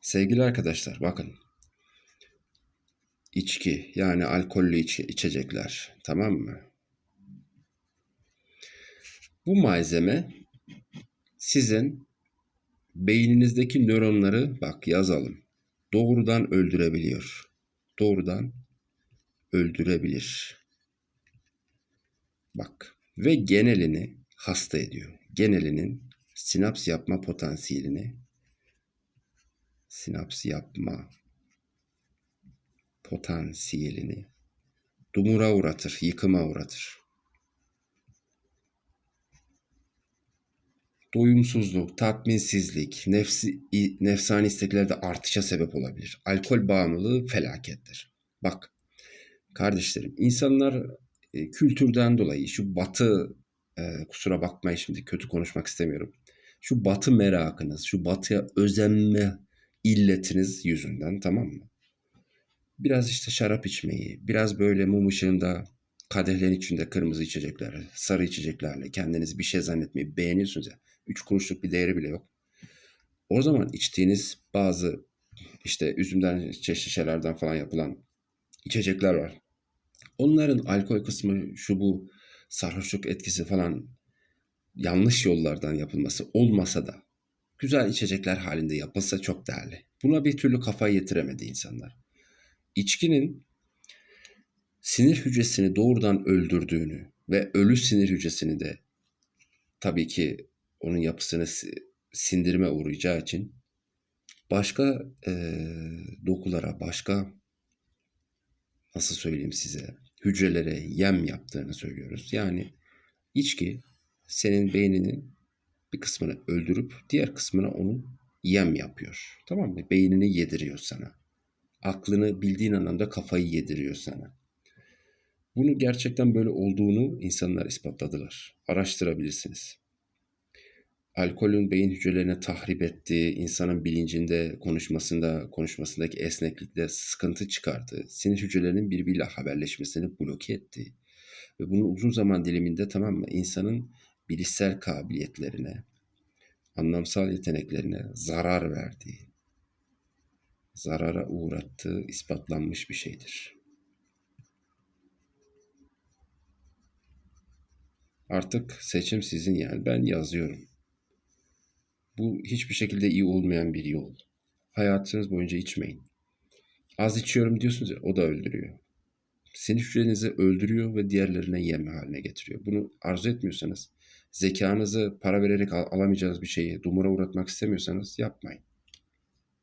Sevgili arkadaşlar bakın. İçki yani alkollü iç- içecekler tamam mı? Bu malzeme sizin beyninizdeki nöronları bak yazalım. Doğrudan öldürebiliyor. Doğrudan öldürebilir. Bak ve genelini hasta ediyor. Genelinin sinaps yapma potansiyelini sinaps yapma potansiyelini dumura uğratır, yıkıma uğratır. Doyumsuzluk, tatminsizlik, nefsi, nefsani isteklerde artışa sebep olabilir. Alkol bağımlılığı felakettir. Bak kardeşlerim insanlar e, kültürden dolayı şu batı e, kusura bakmayın şimdi kötü konuşmak istemiyorum. Şu batı merakınız, şu batıya özenme illetiniz yüzünden tamam mı? Biraz işte şarap içmeyi, biraz böyle mum ışığında kadehlerin içinde kırmızı içecekler, sarı içeceklerle kendinizi bir şey zannetmeyi beğeniyorsunuz ya. Üç kuruşluk bir değeri bile yok. O zaman içtiğiniz bazı işte üzümden, çeşitli şişelerden falan yapılan içecekler var. Onların alkol kısmı şu bu sarhoşluk etkisi falan yanlış yollardan yapılması olmasa da güzel içecekler halinde yapılsa çok değerli. Buna bir türlü kafayı yetiremedi insanlar. İçkinin sinir hücresini doğrudan öldürdüğünü ve ölü sinir hücresini de tabii ki onun yapısını sindirme uğrayacağı için başka e, dokulara, başka nasıl söyleyeyim size hücrelere yem yaptığını söylüyoruz. Yani içki senin beyninin bir kısmını öldürüp diğer kısmına onun yem yapıyor. Tamam mı? Beynini yediriyor sana. Aklını bildiğin anlamda kafayı yediriyor sana. Bunu gerçekten böyle olduğunu insanlar ispatladılar. Araştırabilirsiniz alkolün beyin hücrelerine tahrip ettiği, insanın bilincinde, konuşmasında, konuşmasındaki esneklikte sıkıntı çıkardı. Sinir hücrelerinin birbiriyle haberleşmesini bloke etti. Ve bunun uzun zaman diliminde tamam mı insanın bilişsel kabiliyetlerine, anlamsal yeteneklerine zarar verdiği, zarara uğrattığı ispatlanmış bir şeydir. Artık seçim sizin yani ben yazıyorum. Bu hiçbir şekilde iyi olmayan bir yol. Hayatınız boyunca içmeyin. Az içiyorum diyorsunuz ya o da öldürüyor. Sinir hücrenizi öldürüyor ve diğerlerine yem haline getiriyor. Bunu arzu etmiyorsanız, zekanızı para vererek al- alamayacağınız bir şeyi dumura uğratmak istemiyorsanız yapmayın.